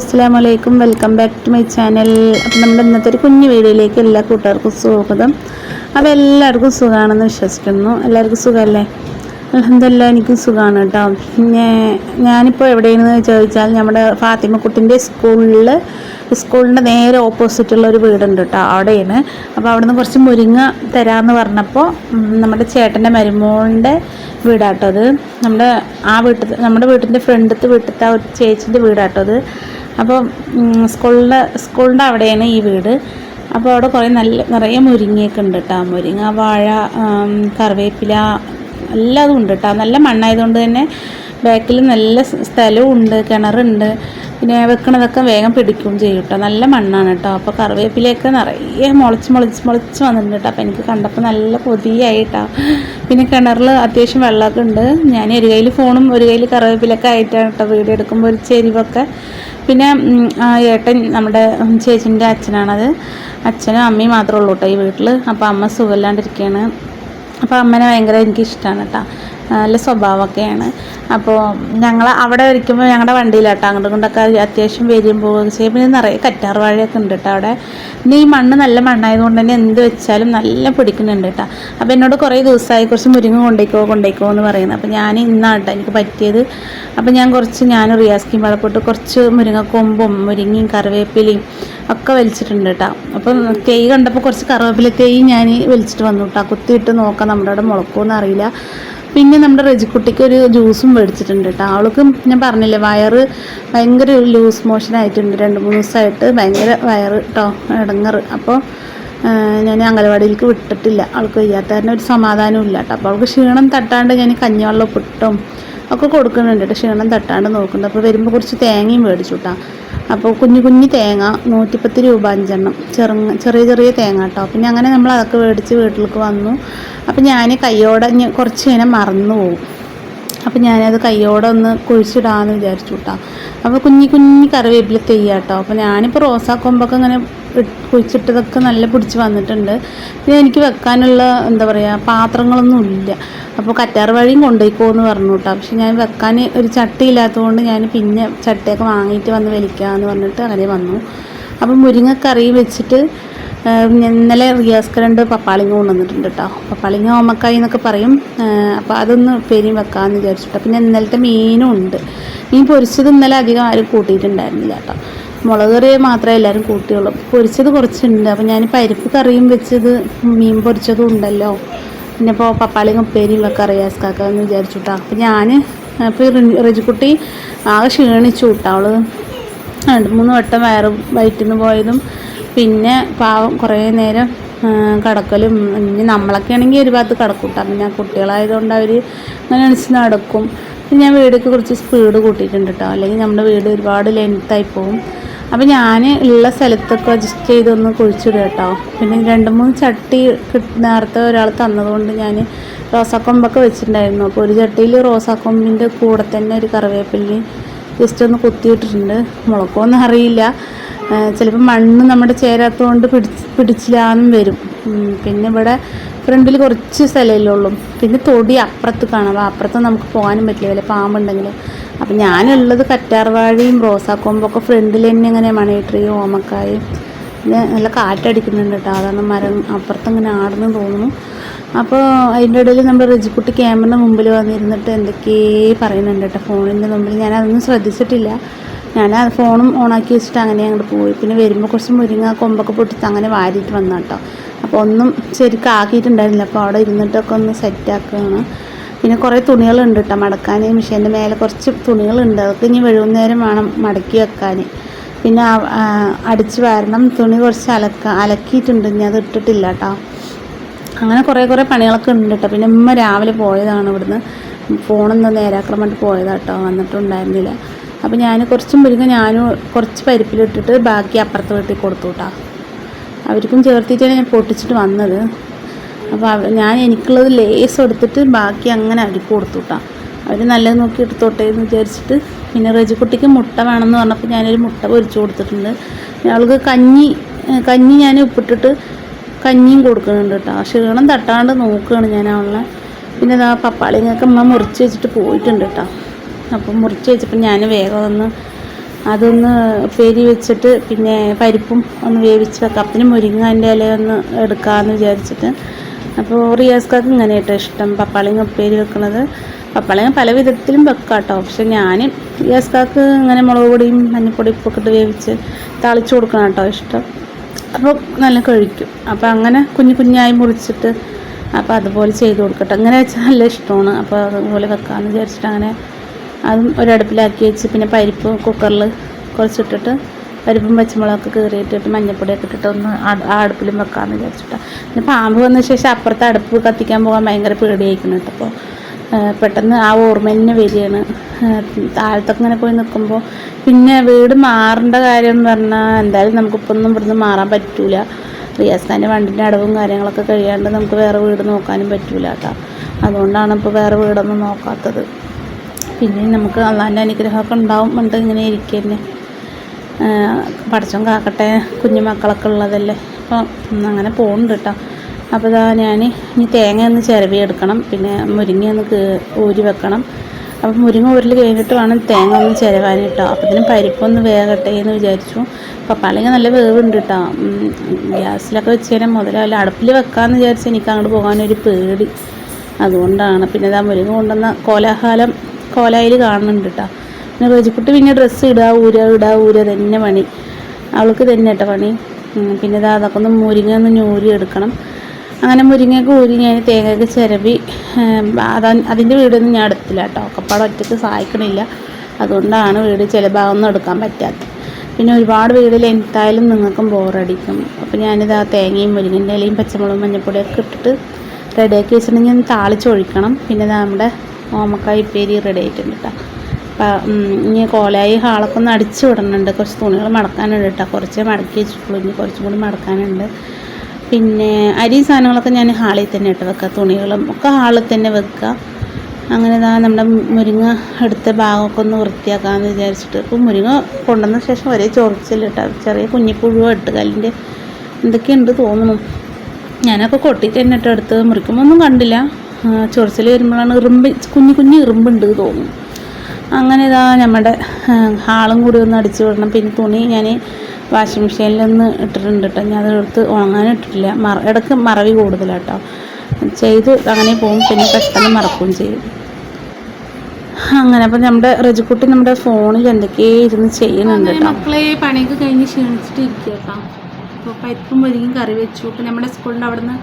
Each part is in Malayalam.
അസ്സാം വലൈക്കും welcome back to my channel അപ്പം നമ്മുടെ ഇന്നത്തെ ഒരു കുഞ്ഞു വീഡിയോയിലേക്ക് എല്ലാ കൂട്ടുകാർക്കും സ്വാഗതം. അപ്പോൾ എല്ലാവർക്കും സുഖമാണെന്ന് വിശ്വസിക്കുന്നു. എല്ലാവർക്കും സുഖമല്ലേ അലഹമില്ല എനിക്കും സുഖമാണ് കേട്ടോ പിന്നെ ഞാനിപ്പോൾ എവിടെയെന്ന് ചോദിച്ചാൽ നമ്മുടെ ഫാത്തിമക്കുട്ടിന്റെ സ്കൂളിൽ സ്കൂളിന്റെ നേരെ ഓപ്പോസിറ്റുള്ള ഒരു വീടുണ്ട് കേട്ടോ അവിടെയാണ്. അപ്പോൾ അവിടുന്ന് കുറച്ച് മുരിങ്ങ തരാമെന്ന് പറഞ്ഞപ്പോൾ നമ്മുടെ ചേട്ടന്റെ മരുമോളിന്റെ വീടാട്ടോ അത്. നമ്മുടെ ആ വീട്ടിൽ നമ്മുടെ വീട്ടിന്റെ ഫ്രണ്ടത്തെ വീട്ടിലത്തെ ആ ഒരു ചേച്ചിന്റെ വീടാട്ടോ അത്. അപ്പോൾ സ്കൂളിന്റെ സ്കൂളിന്റെ അവിടെയാണ് ഈ വീട്. അപ്പോൾ അവിടെ കുറേ നല്ല നിറയെ മുരിങ്ങയൊക്കെ ഉണ്ട് കേട്ടോ മുരിങ്ങ വാഴ കറിവേപ്പില എല്ലാതും ഉണ്ട് കേട്ടോ നല്ല മണ്ണായതുകൊണ്ട് തന്നെ ബാക്കിൽ നല്ല സ്ഥലവും ഉണ്ട് കിണറുണ്ട്. പിന്നെ വെക്കണതൊക്കെ വേഗം പിടിക്കും ചെയ്യും കേട്ടോ നല്ല മണ്ണാണ് കേട്ടോ അപ്പോൾ കറിവേപ്പിലയൊക്കെ നിറയെ മുളച്ച് മുളച്ച് മുളച്ച് വന്നിട്ടുണ്ട് കേട്ടോ അപ്പോൾ എനിക്ക് കണ്ടപ്പോൾ നല്ല കൊതിയായിട്ടാ പിന്നെ കിണറിൽ അത്യാവശ്യം വെള്ളമൊക്കെ ഉണ്ട്. ഞാൻ ഒരു കയ്യിൽ ഫോണും ഒരു കയ്യിൽ കറിവേപ്പിലൊക്കെ ആയിട്ടാണ് കേട്ടോ വീഡിയോ എടുക്കുമ്പോൾ ഒരു ചെരിവൊക്കെ പിന്നെ ഏട്ടൻ നമ്മുടെ ചേച്ചിന്റെ അച്ഛനാണത്. അച്ഛനും അമ്മയും മാത്രമേ ഉള്ളൂ കേട്ടോ ഈ വീട്ടിൽ അപ്പോൾ അമ്മ സുഖമില്ലാണ്ടിരിക്കുകയാണ് അപ്പോൾ അമ്മനെ ഭയങ്കര എനിക്ക് ഇഷ്ടമാണ് കേട്ടോ നല്ല സ്വഭാവമൊക്കെയാണ്. അപ്പോൾ ഞങ്ങൾ അവിടെ ഇരിക്കുമ്പോൾ ഞങ്ങളുടെ വണ്ടിയിലാട്ടോ. അങ്ങോട്ട് കൊണ്ടൊക്കെ അത്യാവശ്യം വരും പോകുക ചെയ്യും. പിന്നെ നിറയെ കറ്റാർ വാഴയൊക്കെ ഉണ്ട് കേട്ടോ അവിടെ. പിന്നെ ഈ മണ്ണ് നല്ല മണ്ണായതുകൊണ്ട് തന്നെ എന്ത് വെച്ചാലും നല്ല പിടിക്കുന്നുണ്ട് കേട്ടോ. അപ്പോൾ എന്നോട് കുറേ ദിവസമായി കുറച്ച് മുരിങ്ങ കൊണ്ടേക്കോ കൊണ്ടേക്കോ എന്ന് പറയുന്നത് അപ്പോൾ ഞാൻ ഇന്നാണ് കേട്ടോ എനിക്ക് പറ്റിയത്. അപ്പോൾ ഞാൻ കുറച്ച് ഞാൻ റിയാസ്കിയും വളപ്പെട്ട് കുറച്ച് മുരിങ്ങക്കൊമ്പും മുരിങ്ങയും കറിവേപ്പിലയും ഒക്കെ വലിച്ചിട്ടുണ്ട് കേട്ടോ. അപ്പം തേയ് കണ്ടപ്പോൾ കുറച്ച് കറിവേപ്പില തേയ് ഞാൻ വലിച്ചിട്ട് വന്നു കേട്ടോ. കുത്തിയിട്ട് നോക്കാം നമ്മുടെ അവിടെ മുളക്കുമെന്ന് അറിയില്ല. പിന്നെ നമ്മുടെ റെജിക്കുട്ടിക്ക് ഒരു ജ്യൂസും മേടിച്ചിട്ടുണ്ട് കേട്ടോ. അവൾക്ക് ഞാൻ പറഞ്ഞില്ലേ വയറ് ഭയങ്കര ലൂസ് മോഷൻ ആയിട്ടുണ്ട്. രണ്ട് മൂന്ന് ദിവസമായിട്ട് ഭയങ്കര വയറ് കേട്ടോ ഇടങ്ങറ്. അപ്പോൾ ഞാൻ അംഗനവാടിയിലേക്ക് വിട്ടിട്ടില്ല. അവൾക്ക് വയ്യാത്ത കാരണം ഒരു സമാധാനവും ഇല്ല കേട്ടോ. അപ്പോൾ അവൾക്ക് ക്ഷീണം തട്ടാണ്ട് ഞാൻ കഞ്ഞിവെള്ളം പുട്ടും ഒക്കെ കൊടുക്കുന്നുണ്ട് കേട്ടോ. ക്ഷീണം തട്ടാണ്ട് നോക്കുന്നുണ്ട്. അപ്പോൾ വരുമ്പോൾ കുറച്ച് തേങ്ങയും മേടിച്ചു കേട്ടോ. അപ്പോൾ കുഞ്ഞു കുഞ്ഞു തേങ്ങ നൂറ്റിപ്പത്ത് രൂപ അഞ്ചെണ്ണം. ചെറുങ്ങ ചെറിയ ചെറിയ തേങ്ങ കേട്ടോ പിന്നെ അങ്ങനെ നമ്മൾ അതൊക്കെ മേടിച്ച് വീട്ടിലേക്ക് വന്നു. അപ്പോൾ ഞാൻ കയ്യോടെ കുറച്ച് ഇനം മറന്നു പോകും അപ്പോൾ ഞാനത് കയ്യോടെ ഒന്ന് കുഴിച്ചിടാമെന്ന് വിചാരിച്ചു കേട്ടോ അപ്പോൾ കുഞ്ഞു കുഞ്ഞി കറിവേപ്പില തെയ്യാട്ടോ അപ്പോൾ ഞാനിപ്പോൾ റോസാക്കൊമ്പൊക്കെ ഇങ്ങനെ കുഴിച്ചിട്ടതൊക്കെ നല്ല പിടിച്ച് വന്നിട്ടുണ്ട്. പിന്നെ എനിക്ക് വെക്കാനുള്ള എന്താ പറയുക പാത്രങ്ങളൊന്നും ഇല്ല. അപ്പോൾ കറ്റാർ വഴിയും കൊണ്ടുപോയിക്കോന്ന് പറഞ്ഞു കേട്ടോ. പക്ഷെ ഞാൻ വെക്കാൻ ഒരു ചട്ടി ഇല്ലാത്തതുകൊണ്ട് ഞാൻ പിന്നെ ചട്ടിയൊക്കെ വാങ്ങിയിട്ട് വന്ന് വലിക്കാമെന്ന് പറഞ്ഞിട്ട് അങ്ങനെ വന്നു. അപ്പം മുരിങ്ങക്കറി വെച്ചിട്ട് ഇന്നലെ റിയാസ്ക്ക് രണ്ട് പപ്പാളിങ്ങ കൊണ്ടുവന്നിട്ടുണ്ട് കേട്ടോ. പപ്പാളിങ്ങ ഓമക്കായി എന്നൊക്കെ പറയും. അപ്പോൾ അതൊന്ന് പെരിയും വെക്കാമെന്ന് വിചാരിച്ചിട്ടോ. പിന്നെ ഇന്നലത്തെ മീനും ഉണ്ട്. മീൻ പൊരിച്ചത് ഇന്നലെ അധികം ആരും കൂട്ടിയിട്ടുണ്ടായിരുന്നില്ല കേട്ടോ. മുളക് കറി മാത്രമേ എല്ലാവരും കൂട്ടിയുള്ളൂ പൊരിച്ചത് കുറച്ചുണ്ട്. അപ്പോൾ ഞാൻ പരിപ്പ് കറിയും വെച്ചത് മീൻ പൊരിച്ചതും ഉണ്ടല്ലോ. പിന്നെ ഇപ്പോൾ പപ്പാളി ഉപ്പേരിയും വെക്കാം എന്ന് വിചാരിച്ചു കേട്ടോ അപ്പോൾ ഞാൻ ഇപ്പോൾ റിജിക്കുട്ടി ആകെ ക്ഷീണിച്ചു കേട്ടോ അവൾ രണ്ട് മൂന്ന് വട്ടം വയറ് വയറ്റിൽ നിന്ന് പോയതും പിന്നെ പാവം കുറേ നേരം കടക്കലും ഇനി നമ്മളൊക്കെ ആണെങ്കിൽ ഒരു ഭാഗത്ത് അപ്പം പിന്നെ കുട്ടികളായതുകൊണ്ട് അവർ അങ്ങനെ അണിച്ച് നടക്കും. ഞാൻ വീടൊക്കെ കുറച്ച് സ്പീഡ് കൂട്ടിയിട്ടുണ്ട് കേട്ടോ അല്ലെങ്കിൽ നമ്മുടെ വീട് ഒരുപാട് ലെങ്ത്തായി പോകും അപ്പോൾ ഞാൻ ഉള്ള സ്ഥലത്തൊക്കെ അഡ്ജസ്റ്റ് ചെയ്തൊന്ന് കുഴിച്ചിടുക കേട്ടോ പിന്നെ രണ്ട് മൂന്ന് ചട്ടി നേരത്തെ ഒരാൾ തന്നതുകൊണ്ട് ഞാൻ റോസാക്കൊമ്പൊക്കെ വെച്ചിട്ടുണ്ടായിരുന്നു. അപ്പോൾ ഒരു ചട്ടിയിൽ റോസാക്കൊമ്പിന്റെ കൂടെ തന്നെ ഒരു കറിവേപ്പിലയും ജസ്റ്റ് ഒന്ന് കുത്തിയിട്ടിട്ടുണ്ട്. മുളക്കമൊന്നും അറിയില്ല. ചിലപ്പോൾ മണ്ണ് നമ്മുടെ ചേരാത്തതുകൊണ്ട് പിടിച്ച് പിടിച്ചില്ലാന്നും വരും. പിന്നെ ഇവിടെ ഫ്രണ്ടിൽ കുറച്ച് സ്ഥലമല്ലേ ഉള്ളൂ. പിന്നെ തൊടി അപ്പുറത്ത് കാണാം. അപ്പുറത്ത് നമുക്ക് പോകാനും പറ്റില്ല. വല്ല പാമ്പുണ്ടെങ്കിൽ അപ്പം ഞാനുള്ളത് കറ്റാർവാഴയും റോസാക്കൊമ്പൊക്കെ ഫ്രണ്ടിൽ തന്നെ ഇങ്ങനെ മണി ട്രീ ഓമക്കായും നല്ല കാറ്റടിക്കുന്നുണ്ട് കേട്ടോ. അതാണ് മരം അപ്പുറത്ത് ഇങ്ങനെ ആടുന്നു തോന്നുന്നു. അപ്പോൾ അതിന്റെ ഇടയിൽ നമ്മുടെ റിജിക്കുട്ടി ക്യാമറിന്റെ മുമ്പിൽ വന്നിരുന്നിട്ട് എന്തൊക്കെയേ പറയുന്നുണ്ട് കേട്ടോ ഫോണിന്റെ മുമ്പിൽ ഞാൻ അതൊന്നും ശ്രദ്ധിച്ചിട്ടില്ല. ഞാൻ ആ ഫോണും ഓണാക്കി വെച്ചിട്ട് അങ്ങനെ അങ്ങോട്ട് പോയി. പിന്നെ വരുമ്പോൾ കുറച്ച് മുരിങ്ങ കൊമ്പൊക്കെ പൊട്ടിച്ച് അങ്ങനെ വാരിയിട്ട് വന്നു കേട്ടോ അപ്പോൾ ഒന്നും ശരിക്കും ആക്കിയിട്ടുണ്ടായിരുന്നില്ല അപ്പോൾ അവിടെ ഇരുന്നിട്ടൊക്കെ ഒന്ന് സെറ്റാക്കുകയാണ് പിന്നെ കുറേ തുണികളുണ്ട് കേട്ടോ മടക്കാൻ. മിഷീന്റെ മേലെ കുറച്ച് തുണികളുണ്ട്. അതൊക്കെ ഇനി വൈകുന്നേരം വേണം മടക്കി വെക്കാൻ. പിന്നെ അടിച്ച് വാരണം. തുണി കുറച്ച് അലക്ക അലക്കിയിട്ടുണ്ട്. ഇനി അത് ഇട്ടിട്ടില്ല കേട്ടോ അങ്ങനെ കുറേ കുറേ പണികളൊക്കെ ഉണ്ട് കേട്ടോ പിന്നെ ഉമ്മ രാവിലെ പോയതാണ് ഇവിടുന്ന്. ഫോണൊന്ന് നേരാക്കാൻ പോയതാണ് കേട്ടോ വന്നിട്ടുണ്ടായിരുന്നില്ല. അപ്പോൾ ഞാൻ കുറച്ചും മുരിങ്ങ ഞാനും കുറച്ച് പരിപ്പിലിട്ടിട്ട് ബാക്കി അപ്പുറത്ത് വീട്ടിൽ കൊടുത്തു കേട്ടോ അവർക്കും ചേർത്തിട്ടാണ് ഞാൻ പൊട്ടിച്ചിട്ട് വന്നത്. അപ്പോൾ ഞാൻ എനിക്കുള്ളത് ലേസ് എടുത്തിട്ട് ബാക്കി അങ്ങനെ അവർക്ക് കൊടുത്തു കേട്ടോ അവർ നല്ലത് നോക്കി എടുത്തോട്ടെ എന്ന് വിചാരിച്ചിട്ട് പിന്നെ റജിക്കുട്ടിക്ക് മുട്ട വേണമെന്ന് പറഞ്ഞപ്പോൾ ഞാനൊരു മുട്ട പൊരിച്ചു കൊടുത്തിട്ടുണ്ട്. അവൾക്ക് കഞ്ഞി കഞ്ഞി ഞാൻ ഉപ്പിട്ടിട്ട് കഞ്ഞിയും കൊടുക്കുന്നുണ്ട് കേട്ടോ. ക്ഷീണം തട്ടാണ്ട് നോക്കുകയാണ് ഞാൻ അവളെ. പിന്നെ ഇതാ പപ്പാളിങ്ങൊക്കെ അമ്മ മുറിച്ച് വെച്ചിട്ട് പോയിട്ടുണ്ട് കേട്ടോ. അപ്പം മുറിച്ച് വെച്ചപ്പോൾ ഞാൻ വേഗം ഒന്ന് അതൊന്ന് പെരി വെച്ചിട്ട് പിന്നെ പരിപ്പും ഒന്ന് വേവിച്ച് വെക്കാം. അപ്പത്തിന് മുരിങ്ങന്റെ ഇല ഒന്ന് എടുക്കാമെന്ന് വിചാരിച്ചിട്ട് അപ്പോൾ റിയാസ്കാർക്ക് ഇങ്ങനെ കേട്ടോ ഇഷ്ടം. പപ്പാളിങ്ങ ഉപ്പേരി വെക്കുന്നത് പപ്പാളിങ്ങ പല വിധത്തിലും വെക്കാം കേട്ടോ പക്ഷെ ഞാൻ റിയാസ്കാർക്ക് ഇങ്ങനെ മുളക് പൊടിയും മഞ്ഞൾപ്പൊടി ഉപ്പൊക്കെ ഇട്ട് വേവിച്ച് താളിച്ച് കൊടുക്കണം കേട്ടോ ഇഷ്ടം. അപ്പോൾ നല്ല കഴിക്കും. അപ്പോൾ അങ്ങനെ കുഞ്ഞു കുഞ്ഞായി മുറിച്ചിട്ട് അപ്പോൾ അതുപോലെ ചെയ്ത് കൊടുക്കട്ടെ. അങ്ങനെ വെച്ചാൽ നല്ല ഇഷ്ടമാണ്. അപ്പോൾ അതുപോലെ വെക്കാമെന്ന് വിചാരിച്ചിട്ട് അങ്ങനെ അതും ഒരടുപ്പിലാക്കി വെച്ച് പിന്നെ പരിപ്പ് കുക്കറിൽ കുറച്ചിട്ടിട്ട് പരിപ്പും പച്ചമുളകൊക്കെ കീറിയിട്ടിട്ട് മഞ്ഞൾപ്പൊടിയൊക്കെ ഇട്ടിട്ട് ഒന്ന് അടുപ്പിലും വെക്കാമെന്ന് വിചാരിച്ചിട്ടാണ് പിന്നെ പാമ്പ് വന്ന ശേഷം അപ്പുറത്തെ അടുപ്പ് കത്തിക്കാൻ പോകാൻ ഭയങ്കര പേടിയായിരിക്കണം കേട്ടോ അപ്പോൾ പെട്ടെന്ന് ആ ഓർമ്മ തന്നെ വരികയാണ്. താഴത്തൊക്കെ ഇങ്ങനെ പോയി നിൽക്കുമ്പോൾ പിന്നെ വീട് മാറേണ്ട കാര്യം പറഞ്ഞാൽ എന്തായാലും നമുക്കിപ്പോൾ ഒന്നും ഇവിടുന്ന് മാറാൻ പറ്റൂല. റിയാസ്ഖാന്റെ വണ്ടിന്റെ അടവും കാര്യങ്ങളൊക്കെ കഴിയാണ്ട് നമുക്ക് വേറെ വീട് നോക്കാനും പറ്റൂല കേട്ടോ. അതുകൊണ്ടാണ് ഇപ്പോൾ വേറെ വീടൊന്നും നോക്കാത്തത്. പിന്നെ നമുക്ക് അള്ളാന്റെ അനുഗ്രഹമൊക്കെ ഉണ്ടാവും ഉണ്ട് ഇങ്ങനെ ഇരിക്കുക തന്നെ പഠിച്ചോൻ കാക്കട്ടെ കുഞ്ഞു മക്കളൊക്കെ ഉള്ളതല്ലേ? അപ്പോൾ അങ്ങനെ പോകുന്നുണ്ട് കേട്ടോ അപ്പോൾ ഇതാ ഞാൻ ഇനി തേങ്ങ ഒന്ന് ചിരവി എടുക്കണം പിന്നെ മുരിങ്ങ ഒന്ന് ഊരി വെക്കണം. അപ്പം മുരിങ്ങ ഊരിൽ കഴിഞ്ഞിട്ട് വേണം തേങ്ങ ഒന്ന് ചിരവാൻ കേട്ടോ ഇതിന് പരിപ്പൊന്ന് വേകട്ടെ എന്ന് വിചാരിച്ചു. പപ്പാളിങ്ങ നല്ല വേവുണ്ട് കേട്ടോ ഗ്യാസിലൊക്കെ വെച്ച് കഴിഞ്ഞാൽ മുതലാവില്ല അടുപ്പിൽ വെക്കാമെന്ന് വിചാരിച്ച് എനിക്ക് അങ്ങോട്ട് പോകാനൊരു പേടി. അതുകൊണ്ടാണ്. പിന്നെ ഇതാ മുരിങ്ങ കൊണ്ടുവന്ന കോലാഹാലം കോലായിൽ കാണുന്നുണ്ട് കേട്ടോ പിന്നെ റോജിക്കുട്ടി പിന്നെ ഡ്രസ്സ് ഇടുക ഊര ഇടുക ഊര തന്നെ പണി. അവൾക്ക് തന്നെ കേട്ടോ പണി. പിന്നെ അതൊക്കെ ഒന്ന് മുരിങ്ങ ഒന്ന് ഞൂരി എടുക്കണം. അങ്ങനെ മുരിങ്ങയൊക്കെ ഊരി ഞാൻ തേങ്ങയൊക്കെ ചിരവി അതാ അതിന്റെ വീടൊന്നും ഞാൻ എടുത്തില്ല കേട്ടോ ഒക്കപ്പാടെ ഒറ്റയ്ക്ക് സഹായിക്കണില്ല. അതുകൊണ്ടാണ് വീട് ചില ഭാഗമൊന്നും എടുക്കാൻ പറ്റാത്തത്. പിന്നെ ഒരുപാട് വീട് ലെങ്ത്തായാലും നിങ്ങൾക്കും ബോറടിക്കും അപ്പോൾ ഞാനിത് ആ തേങ്ങയും മുരിങ്ങന്റെ ഇലയും പച്ചമുളകും മഞ്ഞപ്പൊടിയൊക്കെ ഇട്ടിട്ട് റെഡിയാക്കി വെച്ചിട്ടുണ്ടെങ്കിൽ താളിച്ചൊഴിക്കണം പിന്നെ നമ്മുടെ ഓമക്കായ ഉപ്പേരി റെഡി ആയിട്ടുണ്ട് കേട്ടോ ഇനി കോലായി ഹാളൊക്കെ ഒന്ന് അടിച്ചു വിടണുണ്ട്. കുറച്ച് തുണികൾ മടക്കാനുണ്ട് കേട്ടോ. കുറച്ച് മടക്കി വെച്ചിട്ടുള്ളൂ. ഇനി കുറച്ചും കൂടി മടക്കാനുണ്ട്. പിന്നെ അരി സാധനങ്ങളൊക്കെ ഞാൻ ഹാളിൽ തന്നെ ഇട്ട് വെക്കുക തുണികളും ഒക്കെ ഹാളിൽ തന്നെ വെക്കുക അങ്ങനെ ഇതാ നമ്മുടെ മുരിങ്ങ എടുത്ത ഭാഗമൊക്കെ ഒന്ന് വൃത്തിയാക്കാമെന്ന് വിചാരിച്ചിട്ട്. ഇപ്പോൾ മുരിങ്ങ കൊണ്ടുവന്ന ശേഷം ഒരേ ചൊറിച്ചിലിട്ട ചെറിയ കുഞ്ഞിപ്പുഴുവോ എട്ടുകല്ലിന്റെ എന്തൊക്കെയുണ്ട് തോന്നുന്നു. ഞാനൊക്കെ കൊട്ടിയിട്ട് തന്നെ ഇട്ട് എടുത്ത് മുറിക്കുമ്പോൾ ഒന്നും കണ്ടില്ല. ചൊറിച്ചിൽ വരുമ്പോഴാണ് ഇറുമ്പ് കുഞ്ഞു കുഞ്ഞു ഇറുമ്പുണ്ട് തോന്നുന്നു. അങ്ങനെ ഇതാ നമ്മുടെ ഹാളും കൂടി ഒന്ന് അടിച്ചു വിടണം. പിന്നെ തുണി ഞാൻ വാഷിംഗ് മെഷീനിൽ ഒന്ന് ഇട്ടിട്ടുണ്ട് കേട്ടോ ഞാൻ അതെടുത്ത് ഉണങ്ങാൻ ഇട്ടിട്ടില്ല. മറ ഇടയ്ക്ക് മറവി കൂടുതലാട്ടോ. ചെയ്ത് അങ്ങനെ പോകും പിന്നെ പെട്ടെന്ന് മറക്കുകയും ചെയ്യും. അങ്ങനെ അപ്പം നമ്മുടെ റജിക്കുട്ടി നമ്മുടെ ഫോണിൽ എന്തൊക്കെയോ ഇരുന്ന് ചെയ്യുന്നുണ്ട് മക്കളെ പണിയൊക്കെ കഴിഞ്ഞ് ക്ഷീണിച്ചിട്ട് ഇരിക്കുക കേട്ടോ അപ്പോൾ പരിപ്പും മുരിങ്ങയും കറി വെച്ചു. നമ്മുടെ സ്കൂളിന്റെ അവിടെ നിന്ന്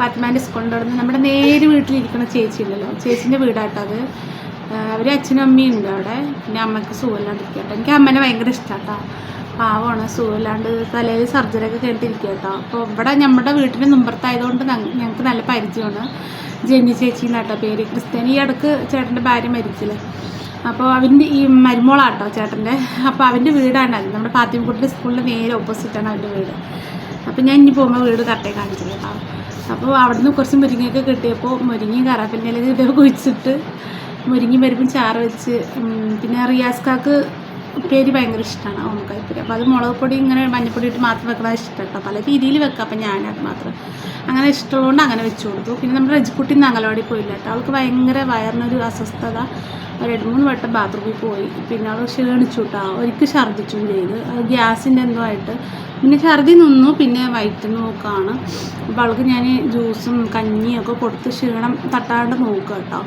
പാത്മാന്റെ സ്കൂളിന്റെ അവിടെ നിന്ന് നമ്മുടെ നേരെ വീട്ടിലിരിക്കുന്ന ചേച്ചി ഉണ്ടല്ലോ ചേച്ചീന്റെ വീടാട്ടോ അത്. അവർ അച്ഛനും അമ്മയും ഉണ്ട് അവിടെ. പിന്നെ അമ്മയ്ക്ക് സുഖമില്ലാണ്ട് കേട്ടോ. എനിക്ക് അമ്മേനെ ഭയങ്കര ഇഷ്ടമാട്ടോ പാവമാണ് സുഖമില്ലാണ്ട് തലയിൽ സർജറി ഒക്കെ കേട്ടിരിക്കുക കേട്ടോ. അപ്പോൾ ഇവിടെ നമ്മുടെ വീട്ടിന്റെ മുമ്പത്തായതുകൊണ്ട് ഞങ്ങൾക്ക് നല്ല പരിചയമാണ്. ജെന്നി ചേച്ചി എന്നാട്ടോ പേര്. ക്രിസ്ത്യാനി ഈ അടുക്ക് ചേട്ടന്റെ ഭാര്യ മരിച്ചില്ലേ. അപ്പോൾ അവന്റെ ഈ മരുമോളാട്ടോ ചേട്ടന്റെ. അപ്പോൾ അവന്റെ വീടാണ് അത്. നമ്മുടെ പാത്തിമക്കുട്ടിന്റെ സ്കൂളിന്റെ നേരെ ഓപ്പോസിറ്റാണ് അവന്റെ വീട്. അപ്പോൾ ഞാൻ ഇനി പോകുമ്പോൾ വീട് കറക്റ്റായി കാണിച്ചില്ല കേട്ടോ. അപ്പോൾ അവിടുന്ന് കുറച്ച് മുരിങ്ങയൊക്കെ കിട്ടിയപ്പോൾ മുരിങ്ങയും കറാപ്പിന്റെ ഇതൊക്കെ ഇതേ കുഴിച്ചിട്ട് മുരിങ്ങയും പരിപ്പും ചാറ് വെച്ച് പിന്നെ പിന്നെ റിയാസ്കാക്ക് ഉപ്പേരി ഭയങ്കര ഇഷ്ടമാണ് ഓമക്കായ്പേരി അപ്പോൾ അത് മുളക് പൊടി ഇങ്ങനെ മഞ്ഞപ്പൊടി ഇട്ട് മാത്രം വെക്കുന്നത് ഇഷ്ടം കേട്ടോ പല രീതിയിൽ വെക്കാം അപ്പം ഞാനത് മാത്രം. അങ്ങനെ ഇഷ്ടമുള്ളതുകൊണ്ട് അങ്ങനെ വെച്ച് കൊടുത്തു. പിന്നെ നമ്മുടെ രജിക്കുട്ടി ഇന്ന് അംഗനവാടി പോയില്ല കേട്ടോ. അവൾക്ക് ഭയങ്കര വയറിനൊരു അസ്വസ്ഥത. രണ്ട് മൂന്ന് വട്ടം ബാത്റൂമിൽ പോയി. പിന്നെ അവൾ ക്ഷീണിച്ചു കേട്ടോ. ഒരിക്കൽ ഛർദ്ദിച്ചും ചെയ്ത്. ഗ്യാസിന്റെ എന്തോ ആയിട്ട്. പിന്നെ ഛർദി നിന്നു പിന്നെ വയറ്റിൽ നോക്കാണ്. അപ്പോൾ അവൾക്ക് ഞാൻ ജ്യൂസും കഞ്ഞിയും ഒക്കെ കൊടുത്ത് ക്ഷീണം തട്ടാണ്ട് നോക്കുക കേട്ടോ.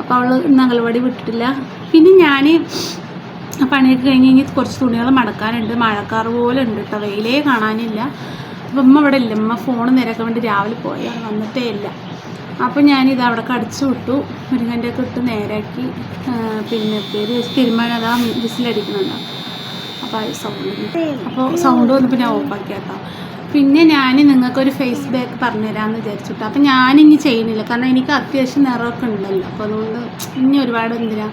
അപ്പോൾ അവൾ ഇന്ന് അംഗൻവാടി വിട്ടിട്ടില്ല. പിന്നെ ഞാൻ പണിയൊക്കെ കഴിഞ്ഞ് കഴിഞ്ഞ് കുറച്ച് തുണികൾ മടക്കാനുണ്ട്. മഴക്കാറ് പോലെ ഉണ്ട് കേട്ടോ വെയിലേ കാണാനില്ല. അപ്പം അമ്മ അവിടെ ഇല്ല. അമ്മ ഫോൺ നേരൊക്കെ വേണ്ടി രാവിലെ പോയി. വന്നിട്ടേ ഇല്ല. അപ്പം ഞാനിത് അവിടെ കടിച്ചു വിട്ടു. മുരിങ്ങന്റെ ഒക്കെ ഇട്ട് നേരാക്കി. പിന്നെ പേര് തിരുമാനം അതാ വിസിലടിക്കുന്നുണ്ടോ. അപ്പോൾ സൗണ്ട് അപ്പോൾ സൗണ്ട് വന്നപ്പോൾ ഞാൻ ഓഫാക്കി കേട്ടോ പിന്നെ ഞാൻ നിങ്ങൾക്കൊരു ഫേസ് ബാക്ക് പറഞ്ഞുതരാമെന്ന് വിചാരിച്ചിട്ട്. അപ്പം ഞാനിനി ചെയ്യുന്നില്ല കാരണം എനിക്ക് അത്യാവശ്യം നിറമൊക്കെ ഉണ്ടല്ലോ. അപ്പോൾ അതുകൊണ്ട് ഇനി ഒരുപാട് എന്തിനാ?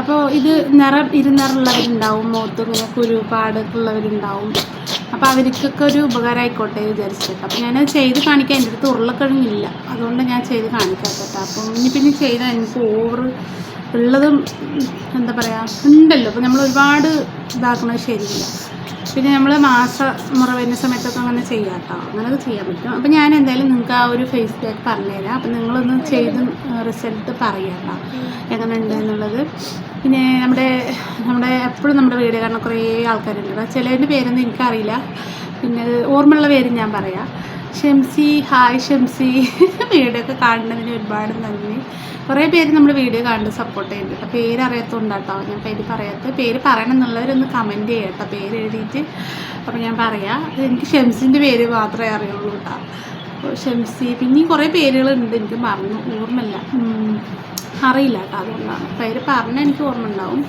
അപ്പോൾ ഇത് നിറം ഇരുനിറുള്ളവരുണ്ടാവും മുഖത്ത് ഇങ്ങനെ കുരുപാടൊക്കെ ഉള്ളവരുണ്ടാവും അപ്പോൾ അവർക്കൊക്കെ ഒരു ഉപകാരമായിക്കോട്ടെ വിചാരിച്ചിട്ട്. അപ്പോൾ ഞാനത് ചെയ്ത് കാണിക്കാൻ എന്റെ അടുത്ത് ഉരുളക്കിഴങ്ങില്ല. അതുകൊണ്ട് ഞാൻ ചെയ്ത് കാണിക്കാത്തട്ടോ അപ്പം ഇനി പിന്നെ ചെയ്താൽ എനിക്ക് ഓവർ ഉള്ളതും എന്താ പറയുക ഉണ്ടല്ലോ. അപ്പോൾ നമ്മൾ ഒരുപാട് ഇതാക്കുന്നത് ശരിയില്ല. പിന്നെ നമ്മൾ മാസ മുറ വരുന്ന സമയത്തൊക്കെ അങ്ങനെ ചെയ്യാം കേട്ടോ അങ്ങനെയൊക്കെ ചെയ്യാൻ പറ്റും. അപ്പം ഞാൻ എന്തായാലും നിങ്ങൾക്ക് ആ ഒരു ഫേസ് പാക്ക് പറഞ്ഞുതരാം. അപ്പം നിങ്ങളൊന്ന് ചെയ്ത് റിസൾട്ട് പറയാം കേട്ടോ എങ്ങനെ ഉണ്ട് എന്നുള്ളത് പിന്നെ നമ്മുടെ നമ്മുടെ എപ്പോഴും നമ്മുടെ വീട് കാരണം കുറേ ആൾക്കാരുണ്ട് ചിലതിന്റെ പേരൊന്നും എനിക്കറിയില്ല. പിന്നെ ഓർമ്മയുള്ള പേര് ഞാൻ പറയാം. ഷംസി ഹായ് ഷംസി. വീഡിയോ ഒക്കെ കാണുന്നതിന് ഒരുപാട് നന്ദി. കുറേ പേര് നമ്മൾ വീഡിയോ കണ്ട് സപ്പോർട്ട് ചെയ്യുന്നുണ്ട്. കേട്ടോ പേര് അറിയാത്തതുകൊണ്ടാട്ടോ ഞാൻ പേര് പറയാത്ത. പേര് പറയണം എന്നുള്ളവരൊന്ന് കമന്റ് ചെയ്യാം കേട്ടോ പേര് എഴുതിയിട്ട് അപ്പോൾ ഞാൻ പറയാം. എനിക്ക് ഷംസിന്റെ പേര് മാത്രമേ അറിയുള്ളൂ കേട്ടോ അപ്പോൾ ഷംസി പിന്നെയും കുറേ പേരുകളുണ്ട്. എനിക്ക് മറന്നു. ഓർമ്മയില്ല. അറിയില്ല കേട്ടോ അതുകൊണ്ടാണ്. പേര് പറഞ്ഞാൽ എനിക്ക് ഓർമ്മ ഉണ്ടാവും.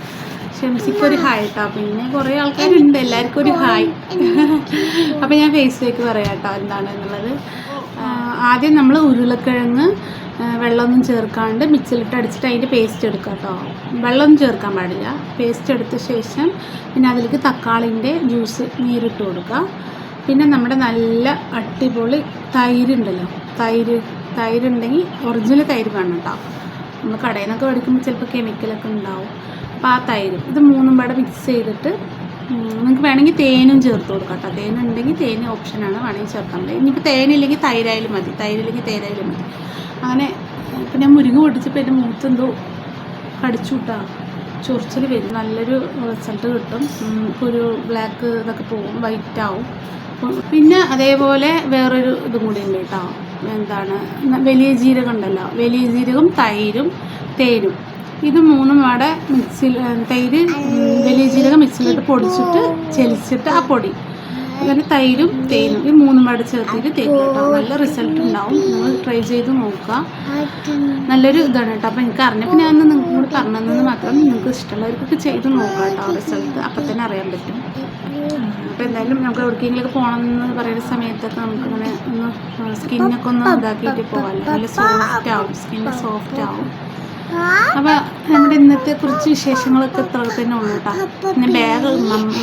ഷംസിക്ക് ഒരു ഹായ് കേട്ടോ പിന്നെ കുറേ ആൾക്കാരുണ്ട്. എല്ലാവർക്കും ഒരു ഹായ് അപ്പം ഞാൻ ഫേസിലേക്ക് പറയാം കേട്ടോ എന്താണെന്നുള്ളത് എന്നുള്ളത് ആദ്യം നമ്മൾ ഉരുളക്കിഴങ്ങ് വെള്ളമൊന്നും ചേർക്കാണ്ട് മിക്സിലിട്ട് അടിച്ചിട്ട് അതിന്റെ പേസ്റ്റ് എടുക്കുക കേട്ടോ വെള്ളമൊന്നും ചേർക്കാൻ പാടില്ല. പേസ്റ്റ് എടുത്ത ശേഷം പിന്നെ അതിലേക്ക് തക്കാളിന്റെ ജ്യൂസ് നീരിട്ട് കൊടുക്കുക. പിന്നെ നമ്മുടെ നല്ല അടിപൊളി തൈരുണ്ടല്ലോ. തൈര് തൈരുണ്ടെങ്കിൽ ഒറിജിനൽ തൈര് വേണം കേട്ടോ നമ്മൾ കടയിൽ നിന്നൊക്കെ മേടിക്കുമ്പോൾ ചിലപ്പോൾ കെമിക്കലൊക്കെ ഉണ്ടാവും. അപ്പോൾ ആ ഇത് മൂന്നും പാടെ മിക്സ് ചെയ്തിട്ട് നിങ്ങൾക്ക് വേണമെങ്കിൽ തേനും ചേർത്ത് കൊടുക്കാം കേട്ടോ. തേനുണ്ടെങ്കിൽ തേന് ഓപ്ഷനാണ് വേണമെങ്കിൽ ചേർക്കാൻ പറ്റും ഇനിയിപ്പോൾ തേനില്ലെങ്കിൽ തൈരായാലും മതി. തൈരില്ലെങ്കിൽ തേരായാലും മതി. അങ്ങനെ ഇപ്പം ഞാൻ മുരിങ്ങ പൊട്ടിച്ചപ്പോൾ എന്റെ മൂത്തെന്തോ കടിച്ചു വിട്ടാ ചൊറിച്ചിൽ വരും. നല്ലൊരു റിസൾട്ട് കിട്ടും. ഒരു ബ്ലാക്ക് ഇതൊക്കെ പോകും വൈറ്റ് ആവും. പിന്നെ അതേപോലെ വേറൊരു ഇതും കൂടി ഉണ്ട് കേട്ടോ. എന്താണ്? വലിയ ജീരകം ഉണ്ടല്ലോ. വലിയ ജീരകം തൈരും തേനും. ഇത് മൂന്നും അവിടെ മിക്സിയിൽ തൈര് വലിയ ജീരകം മിക്സിയിലിട്ട് പൊടിച്ചിട്ട് ചലിച്ചിട്ട് ആ പൊടി. അങ്ങനെ തൈരും തേനും ഈ മൂന്നും പാടെ ചേർത്തിട്ട് തേക്കും കേട്ടോ. നല്ല റിസൾട്ട് ഉണ്ടാവും. നിങ്ങൾ ട്രൈ ചെയ്ത് നോക്കുക. നല്ലൊരു ഇതാണ് കേട്ടോ. അപ്പോൾ എനിക്ക് അറിഞ്ഞപ്പോൾ ഞാൻ നിങ്ങളോട് പറഞ്ഞതെന്ന് പറഞ്ഞു മാത്രം നിങ്ങൾക്ക് ഇഷ്ടമുള്ളവർക്കൊക്കെ ചെയ്ത് നോക്കാം കേട്ടോ റിസൾട്ട് അപ്പം തന്നെ അറിയാൻ പറ്റും. അപ്പോൾ എന്തായാലും നമുക്ക് എവിടേക്കെങ്കിലൊക്കെ പോകണം എന്ന് പറയുന്ന സമയത്തൊക്കെ നമുക്കിങ്ങനെ ഒന്ന് സ്കിന്നൊക്കെ ഒന്ന് ഇതാക്കിയിട്ട് പോകാമല്ലോ. നല്ല സോഫ്റ്റ് ആവും. സ്കിന്ന് സോഫ്റ്റ് ആവും. അപ്പോൾ നമ്മുടെ ഇന്നത്തെ കുറച്ച് വിശേഷങ്ങളൊക്കെ ഇത്ര തന്നെ ഉള്ളൂ കേട്ടോ പിന്നെ ബാഗ്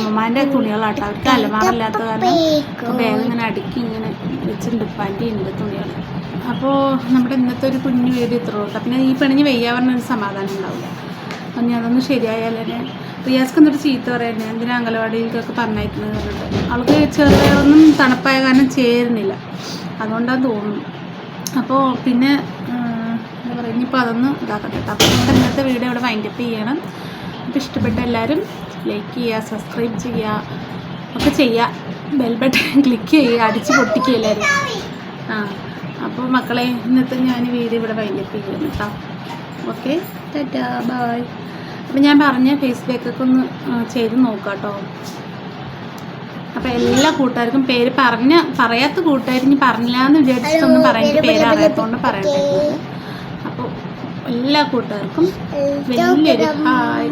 ഉമ്മാന്റെ തുണികളാട്ടോ. അവർക്ക് അലമാറില്ലാത്ത കാരണം ബാഗ് ഇങ്ങനെ അടുക്കി ഇങ്ങനെ വെച്ചിട്ടുണ്ട് ഉണ്ട് തുണികൾ അപ്പോൾ നമ്മുടെ ഇന്നത്തെ ഒരു കുഞ്ഞു വീട് ഇത്ര ഉള്ളൂട്ടാ പിന്നെ ഈ പെണ്ണിഞ്ഞ് വെയ്യാ പറഞ്ഞ ഒരു സമാധാനം ഉണ്ടാവില്ല അപ്പം ഞാൻ അതൊന്ന് ശരിയായാൽ റിയാസ്ക്ക് എന്നിട്ട് ചീത്ത പറയുന്നത് എന്തിനാ അംഗനവാടിയിലേക്കൊക്കെ പറഞ്ഞയക്കുന്നത് പറഞ്ഞിട്ട്. അവൾക്ക് ചെറുതായൊന്നും തണുപ്പായ കാരണം ചേരുന്നില്ല. അതുകൊണ്ടാണ് തോന്നുന്നു. അപ്പോൾ പിന്നെ ഇനിയിപ്പോൾ അതൊന്ന് ഇതാക്കട്ടെ. കേട്ടോ അപ്പോൾ നമ്മുടെ ഇന്നത്തെ വീഡിയോ ഇവിടെ വൈൻഡപ്പ് ചെയ്യണം. അപ്പോൾ ഇഷ്ടപ്പെട്ട എല്ലാവരും ലൈക്ക് ചെയ്യുക സബ്സ്ക്രൈബ് ചെയ്യുക ഒക്കെ ചെയ്യുക. ബെൽ ബട്ടൺ ക്ലിക്ക് ചെയ്യുക അടിച്ച് പൊട്ടിക്കുക എല്ലാവരും. ആ അപ്പോൾ മക്കളെ ഇന്നത്തെ ഞാൻ വീഡിയോ ഇവിടെ വൈൻഡപ്പ് ചെയ്യണം കേട്ടോ ഓക്കെ ടാറ്റാ ബായ് അപ്പം ഞാൻ പറഞ്ഞ ഫേസ്ബുക്കൊക്കെ ഒന്ന് ആ, ചെയ്ത് നോക്കാം കേട്ടോ അപ്പം എല്ലാ കൂട്ടുകാർക്കും പേര് പറഞ്ഞ പറയാത്ത കൂട്ടുകാർ ഇനി പറഞ്ഞില്ല എന്ന് വിചാരിച്ചിട്ടൊന്നും പറയാൻ പേര് അറിയാത്തതുകൊണ്ട് പറയട്ടെ എല്ലാ കൂട്ടുകാർക്കും വലിയൊരു ഹായ്.